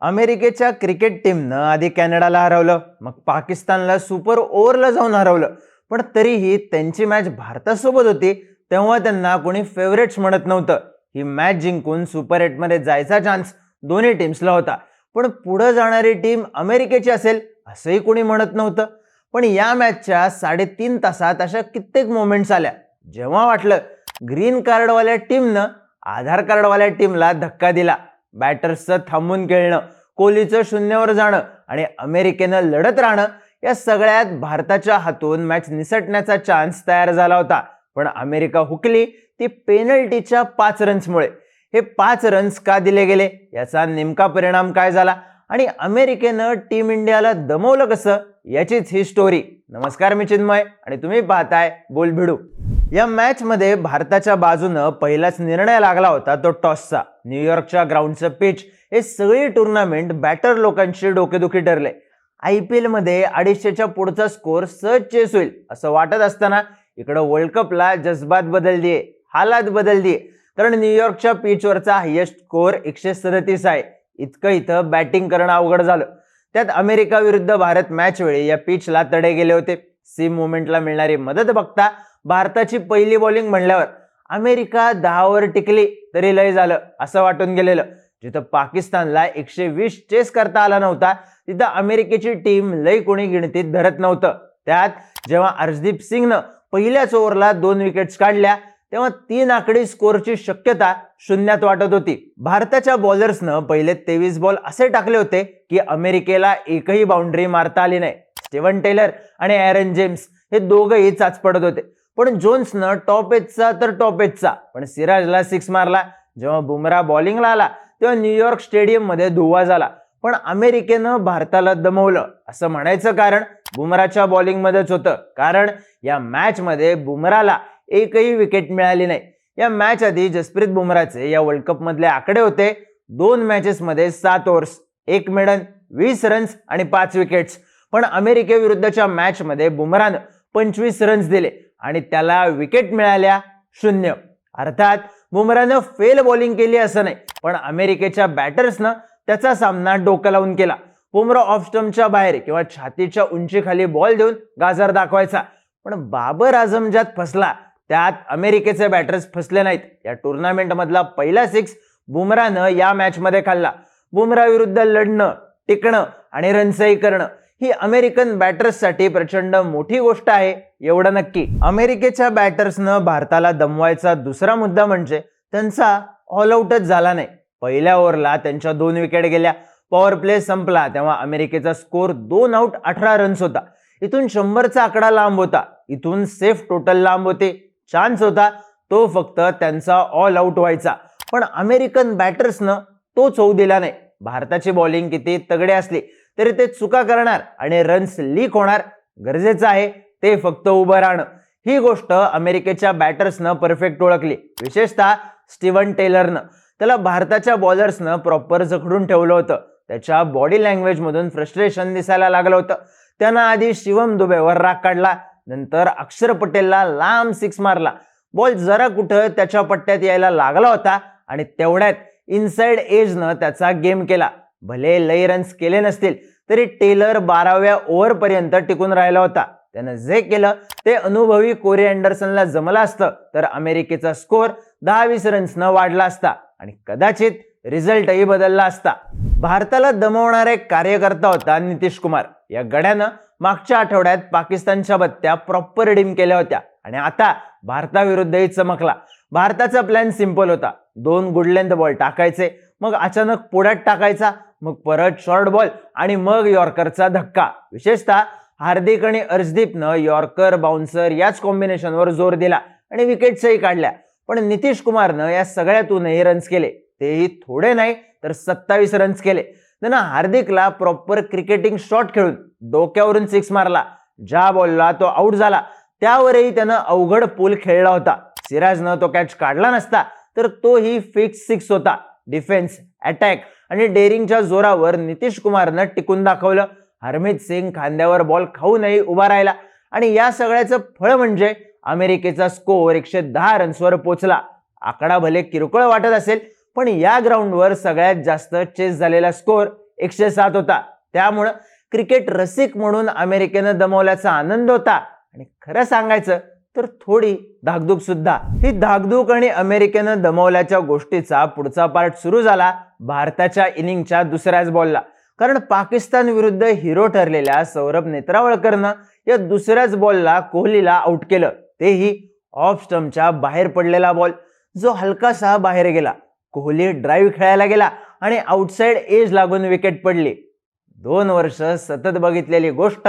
अमेरिकेच्या क्रिकेट टीमनं आधी कॅनडाला हरवलं मग पाकिस्तानला सुपर ओव्हरला जाऊन हरवलं. पण तरीही त्यांची मॅच भारतासोबत होती तेव्हा त्यांना कोणी फेवरेट्स म्हणत नव्हतं. ही मॅच जिंकून सुपर एटमध्ये जायचा चान्स दोन्ही टीम्सला होता. पण पुढं जाणारी टीम अमेरिकेची असेल असंही कोणी म्हणत नव्हतं. पण या मॅचच्या साडेतीन तासात अशा कित्येक मोमेंट्स आल्या. जेव्हा वाटलं ग्रीन कार्डवाल्या टीमनं आधार कार्डवाल्या टीमला धक्का दिला. बॅटर्सचं थांबून खेळणं कोहलीचं शून्यावर जाणं आणि अमेरिकेनं लढत राहणं या सगळ्यात भारताच्या हातून मॅच निसटण्याचा चान्स तयार झाला होता. पण अमेरिका हुकली ती पेनल्टीच्या पाच रन्समुळे हे पाच रन्स का दिले गेले? याचा नेमका परिणाम काय झाला? आणि अमेरिकेनं टीम इंडियाला दमवलं कसं? याचीच ही स्टोरी नमस्कार मी चिन्मय आणि तुम्ही पाहताय बोल भिडू या मॅचमध्ये भारताच्या बाजूनं पहिलाच निर्णय लागला होता तो टॉसचा. न्यूयॉर्कच्या ग्राउंडचं पिच हे सगळी टुर्नामेंट बॅटर लोकांची डोकेदुखी ठरले. आय पी एलमध्ये अडीचशेच्या पुढचा स्कोअर सहज चेस होईल असं वाटत असताना इकडं वर्ल्ड कपला जज्बात बदलली हालात बदल दिये कारण न्यूयॉर्कच्या पिचवरचा हायेस्ट स्कोअर एकशे सदतीस आहे. इतकं इथं बॅटिंग करणं अवघड झालं. त्यात अमेरिका विरुद्ध भारत मॅच वेळी या पिचला तडे गेले होते. सी मुवमेंटला मिळणारी मदत बघता भारताची पहिली बॉलिंग म्हणल्यावर अमेरिका दहावर टिकली तरी लय झालं असं वाटून गेलेलं. जिथं पाकिस्तानला एकशे वीस चेस करता आला नव्हता तिथं अमेरिकेची टीम लय कोणी गिणतीत धरत नव्हतं. त्यात जेव्हा अर्शदीप सिंगनं पहिल्याच ओव्हरला दोन विकेट्स काढल्या तेव्हा तीन आकडी स्कोअरची शक्यता शून्यात वाटत होती. भारताच्या बॉलर्सनं पहिले तेवीस बॉल असे टाकले होते की अमेरिकेला एकही बाउंड्री मारता आली नाही. स्टीवन टेलर आणि ॲरन जेम्स हे दोघंही चाच पडत होते. पण जोन्सनं टॉप एजचा तर टॉप एजचा. पण सिराजला सिक्स मारला. जेव्हा बुमरा बॉलिंगला आला तेव्हा न्यूयॉर्क स्टेडियममध्ये धुवा झाला. पण अमेरिकेनं भारताला दमवलं. असं म्हणायचं कारण बुमराच्या बॉलिंगमध्येच होतं. कारण या मॅचमध्ये बुमराला एकही विकेट मिळाली नाही. या मॅच आधी जसप्रीत बुमराचे या वर्ल्ड कपमधले आकडे होते. दोन मॅचेसमध्ये सात ओव्हर्स एक मेडन वीस रन्स आणि पाच विकेट्स पण अमेरिकेविरुद्धच्या मॅचमध्ये बुमरानं पंचवीस रन्स दिले. आणि त्याला विकेट मिळाल्या शून्य. अर्थात बुमरानं फेल बॉलिंग केली असं नाही पण अमेरिकेच्या बॅटर्सनं त्याचा सामना डोकं लावून केला. बुमरा ऑफ स्टम्पच्या बाहेर किंवा छातीच्या उंचीखाली बॉल देऊन गाजर दाखवायचा. पण बाबर आझम ज्यात फसला त्यात अमेरिकेचे बॅटर्स फसले नाहीत. या टुर्नामेंट मधला पहिला सिक्स बुमरानं या मॅचमध्ये खाल्ला. बुमरा विरुद्ध लढणं टिकणं आणि रनसही करणं. ही अमेरिकन बॅटर्ससाठी प्रचंड मोठी गोष्ट आहे एवढं नक्की. अमेरिकेच्या बॅटर्सनं भारताला दमवायचा दुसरा मुद्दा म्हणजे त्यांचा ऑल आऊटच झाला नाही. पहिल्या ओव्हरला त्यांच्या दोन विकेट गेल्या पॉवर प्ले संपला तेव्हा अमेरिकेचा स्कोर दोन आउट अठरा रन्स होता. इथून शंभरचा आकडा लांब होता इथून सेफ टोटल लांब होते. चान्स होता तो फक्त त्यांचा ऑल आउट व्हायचा. पण अमेरिकन बॅटर्सनं तोच होऊ दिला नाही. भारताची बॉलिंग किती तगडे असली तरी ते चुका करणार आणि रन्स लीक होणार गरजेचं आहे. ते फक्त उभं राहणं. ही गोष्ट अमेरिकेच्या बॅटर्सनं परफेक्ट ओळखली. विशेषतः स्टीवन टेलरनं. त्याला भारताच्या बॉलर्सनं प्रॉपर जखडून ठेवलं होतं. त्याच्या बॉडी लँग्वेजमधून फ्रस्ट्रेशन दिसायला लागलं होतं. त्यानं आधी शिवम दुबेवर राग काढला. नंतर अक्षर पटेलला लांब सिक्स मारला. बॉल जरा कुठं त्याच्या पट्ट्यात यायला लागला होता आणि तेवढ्यात इनसाइड एजनं त्याचा गेम केला. भले लई रन्स केले नसतील तरी टेलर बाराव्या ओव्हरपर्यंत टिकून राहिला होता. त्यानं जे केलं ते अनुभवी कोरी अँडरसनला जमलं असतं तर अमेरिकेचा स्कोअर दहा वीस रन्सनं वाढला असता आणि कदाचित रिझल्टही बदलला असता. भारताला दमवणारा एक कार्यकर्ता होता नितीश कुमार. या गड्यानं मागच्या आठवड्यात पाकिस्तानच्या बत्त्या प्रॉपर रिडीम केल्या होत्या आणि आता भारताविरुद्धही चमकला. भारताचा प्लॅन सिंपल होता. दोन गुड लेंथ बॉल टाकायचे मग अचानक पुढ्यात टाकायचा मग परत शॉर्ट बॉल आणि मग यॉर्करचा धक्का. विशेषतः हार्दिक आणि अर्शदीपनं यॉर्कर बाउन्सर याच कॉम्बिनेशनवर जोर दिला आणि विकेट्सही काढल्या. पण नितीश कुमारनं या सगळ्यातूनही रन्स केले. तेही थोडे नाही तर सत्तावीस रन्स केले. त्यानं हार्दिकला प्रॉपर क्रिकेटिंग शॉट खेळून डोक्यावरून सिक्स मारला. ज्या बॉलला तो आउट झाला त्यावरही त्यानं अवघड पूल खेळला होता. सिराजनं तो कॅच काढला नसता तर तोही फिक्स सिक्स होता. डिफेन्स अटॅक आणि डेअरिंगच्या जोरावर नितीश कुमारनं टिकून दाखवलं. हरमित सिंग खांद्यावर बॉल खाऊनही उभा राहिला. आणि या सगळ्याचं फळ म्हणजे अमेरिकेचा स्कोअर एकशे दहा रन्सवर पोचला. आकडा भले किरकोळ वाटत असेल पण या ग्राउंडवर सगळ्यात जास्त चेस झालेला स्कोअर एकशे सात होता. त्यामुळं क्रिकेट रसिक म्हणून अमेरिकेनं दमवल्याचा आनंद होता. आणि खरं सांगायचं तर थोडी धाकधूक सुद्धा ही धाकधूक आणि अमेरिकेनं दमवल्याच्या गोष्टीचा पुढचा पार्ट सुरू झाला भारताच्या इनिंगच्या दुसऱ्याच बॉलला कारण पाकिस्तान विरुद्ध हिरो ठरलेल्या सौरभ नेत्रावळकरनं या दुसऱ्याच बॉलला कोहलीला आउट केलं. तेही ऑफ स्टम्पच्या बाहेर पडलेला बॉल जो हलकासा बाहेर गेला. कोहली ड्राईव्ह खेळायला गेला आणि आउटसाइड एज लागून विकेट पडली. दोन वर्ष सतत बघितलेली गोष्ट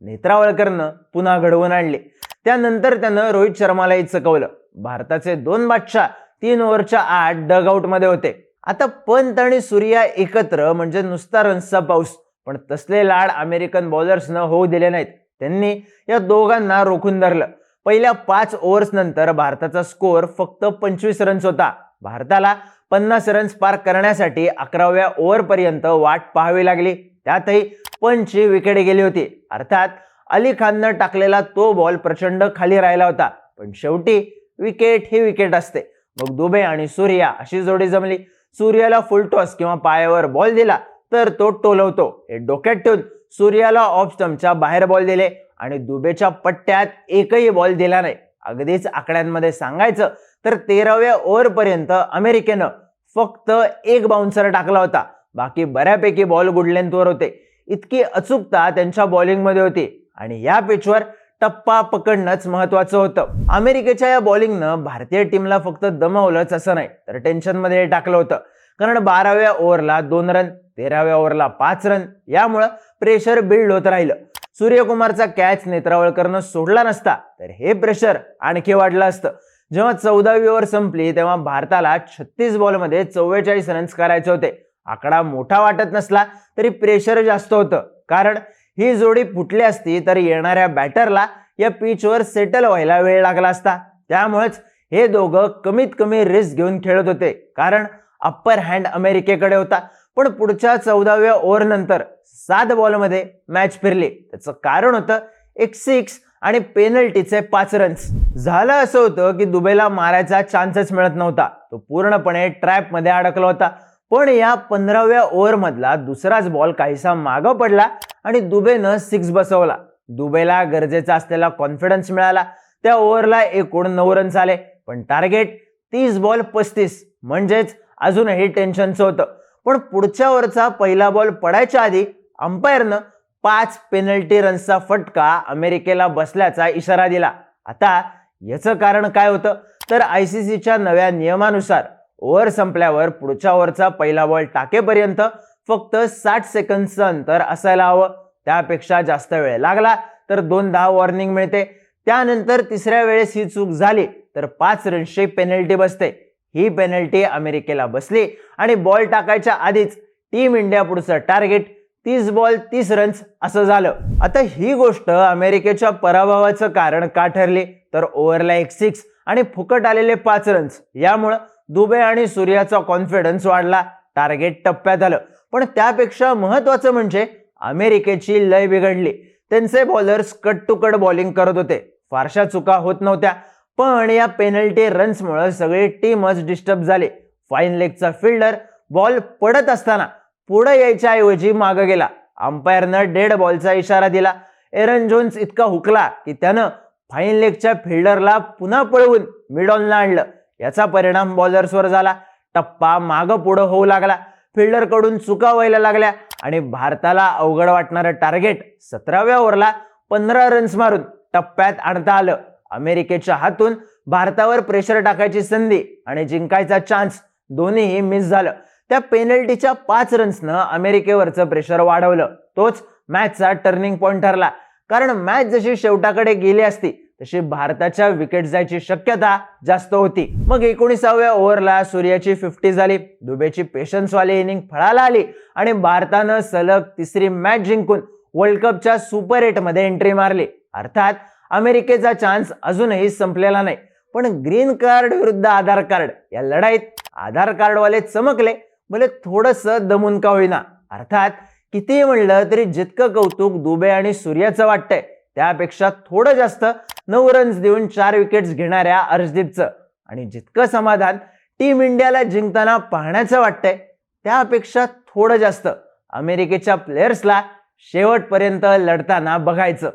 नेत्रावळकरनं पुन्हा घडवून आणली. त्यानंतर त्यानं रोहित शर्मालाही चकवलं. भारताचे दोन बादशाह तीन ओव्हरच्या आठ डगआउटमध्ये मध्ये होते. आता पंत आणि सूर्या एकत्र म्हणजे नुसता रन्सचा पाऊस. पण तसले लाड अमेरिकन बॉलर्सनं होऊ दिले नाहीत. त्यांनी या दोघांना रोखून धरलं. पहिल्या पाच ओव्हर्स नंतर भारताचा स्कोअर फक्त पंचवीस रन्स होता. भारताला पन्नास रन्स पार करण्यासाठी अकराव्या ओव्हरपर्यंत वाट पाहावी लागली. त्यातही पंचची विकेट गेली होती. अर्थात अली खाननं टाकलेला तो बॉल प्रचंड खाली राहिला होता. पण शेवटी विकेट ही विकेट असते. मग दुबे आणि सूर्या अशी जोडी जमली. सूर्याला फुल टॉस किंवा पायावर बॉल दिला तर तो टोलवतो. हे डोक्यात ठेवून सूर्याला ऑफ स्टम्पच्या बाहेर बॉल दिले आणि दुबेच्या पट्ट्यात एकही बॉल दिला नाही. अगदीच आकड्यांमध्ये सांगायचं तर तेराव्या ओव्हरपर्यंत अमेरिकेनं फक्त एक बाउन्सर टाकला होता. बाकी बऱ्यापैकी बॉल गुडलेंथवर होते. इतकी अचूकता त्यांच्या बॉलिंगमध्ये होती. आणि या पिचवर टप्पा पकडणंच महत्वाचं होतं. अमेरिकेच्या या बॉलिंगनं भारतीय टीमला फक्त दमवलंच असं नाही तर टेन्शनमध्ये टाकलं होतं. कारण बाराव्या ओव्हरला दोन रन तेराव्या ओव्हरला पाच रन यामुळं प्रेशर बिल्ड होत राहिलं. सूर्यकुमारचा कॅच नेत्रावळकरनं सोडला नसता तर हे प्रेशर आणखी वाढलं असतं. जेव्हा चौदावी ओव्हर संपली तेव्हा भारताला छत्तीस बॉलमध्ये चव्वेचाळीस रन्स करायचे होते. आकडा मोठा वाटत नसला तरी प्रेशर जास्त होतं. कारण ही जोडी फुटली असती तर येणाऱ्या बॅटरला या पिचवर सेटल व्हायला वेळ लागला असता. त्यामुळेच हे दोघं कमीत कमी रिस्क घेऊन खेळत होते. कारण अप्पर हँड अमेरिकेकडे होता. पण पुढच्या चौदाव्या ओव्हर नंतर सात बॉलमध्ये मॅच फिरली. त्याचं कारण होतं एक सिक्स आणि पेनल्टीचे पाच रन्स झालं असं होतं की दुबेला मारायचा चान्सच मिळत नव्हता. तो पूर्णपणे ट्रॅपमध्ये अडकला होता. पण या पंधराव्या ओव्हरमधला दुसराच बॉल काहीसा मागं पडला आणि दुबेनं सिक्स बसवला. दुबेला गरजेचा असलेला कॉन्फिडन्स मिळाला. त्या ओव्हरला एकूण नऊ रन्स आले. पण टार्गेट तीस बॉल पस्तीस. म्हणजेच अजूनही टेन्शनचं होतं. पण पुढच्या ओव्हरचा पहिला बॉल पडायच्या आधी अंपायरनं पाच पेनल्टी रन्सचा फटका अमेरिकेला बसल्याचा इशारा दिला. आता याचं कारण काय होतं? तर आय सी सीच्या नव्या नियमानुसार ओव्हर संपल्यावर पुढच्या ओव्हरचा पहिला बॉल टाकेपर्यंत फक्त साठ सेकंदचं अंतर असायला हवं. त्यापेक्षा जास्त वेळ लागला तर दोन दहा वॉर्निंग मिळते. त्यानंतर तिसऱ्या वेळेस ही चूक झाली तर पाच रन्सची पेनल्टी बसते. ही पेनल्टी अमेरिकेला बसली आणि बॉल टाकायच्या आधीच टीम इंडिया पुढचं टार्गेट तीस बॉल तीस रन्स असं झालं. आता ही गोष्ट अमेरिकेच्या पराभवाचं कारण का ठरली? तर ओव्हरला एक सिक्स आणि फुकट आलेले पाच रन्स यामुळं दुबे आणि सूर्याचा कॉन्फिडन्स वाढला. टार्गेट टप्प्यात आलं. पण त्यापेक्षा महत्वाचं म्हणजे अमेरिकेची लय बिघडली. त्यांचे bowlers cut to cut bowling करत होते. फारशा चुका होत नव्हत्या. पण या पेनल्टी रन्समुळे सगळी टीमच डिस्टर्ब झाली. फाईन लेगचा फिल्डर बॉल पडत असताना पुढे यायच्या ऐवजी मागं गेला. अंपायरनं डेड बॉलचा इशारा दिला. एरन जोन्स इतका हुकला की त्यानं फाईन लेगच्या फिल्डरला पुन्हा पळवून मिडॉनला आणलं. याचा परिणाम बॉलर्सवर झाला. टप्पा मागं पुढं होऊ लागला. फिल्डरकडून चुका व्हायला लागल्या आणि भारताला अवघड वाटणारं टार्गेट सतराव्या ओव्हरला पंधरा रन्स मारून टप्प्यात आणता आलं. अमेरिकेच्या हातून भारतावर प्रेशर टाकायची संधी आणि जिंकायचा चान्स दोन्हीही मिस झालं. त्या पेनल्टीच्या पाच रन्सनं अमेरिकेवरचं प्रेशर वाढवलं. तोच मॅचचा टर्निंग पॉईंट ठरला. कारण मॅच जशी शेवटाकडे गेली असती तशी भारताच्या विकेट जायची शक्यता जास्त होती. मग एकोणीसाव्या ओव्हरला सूर्याची फिफ्टी झाली. दुबेची पेशन्सवाली इनिंग फळाला आली. आणि भारतानं सलग तिसरी मॅच जिंकून वर्ल्ड कपच्या सुपर एटमध्ये एंट्री मारली. अर्थात अमेरिकेचा चान्स अजूनही संपलेला नाही. पण ग्रीन कार्ड विरुद्ध आधार कार्ड या लढाईत आधार कार्डवाले चमकले. भले थोडस दमून का होईना. अर्थात कितीही म्हणलं तरी जितकं कौतुक दुबे आणि सूर्याचं वाटतंय त्यापेक्षा थोडं जास्त नऊ रन्स देऊन चार विकेट्स घेणाऱ्या अर्शदीपचं. आणि जितकं समाधान टीम इंडियाला जिंकताना पाहण्याचं वाटतंय त्यापेक्षा थोडं जास्त अमेरिकेच्या प्लेयर्सला शेवटपर्यंत लढताना बघायचं.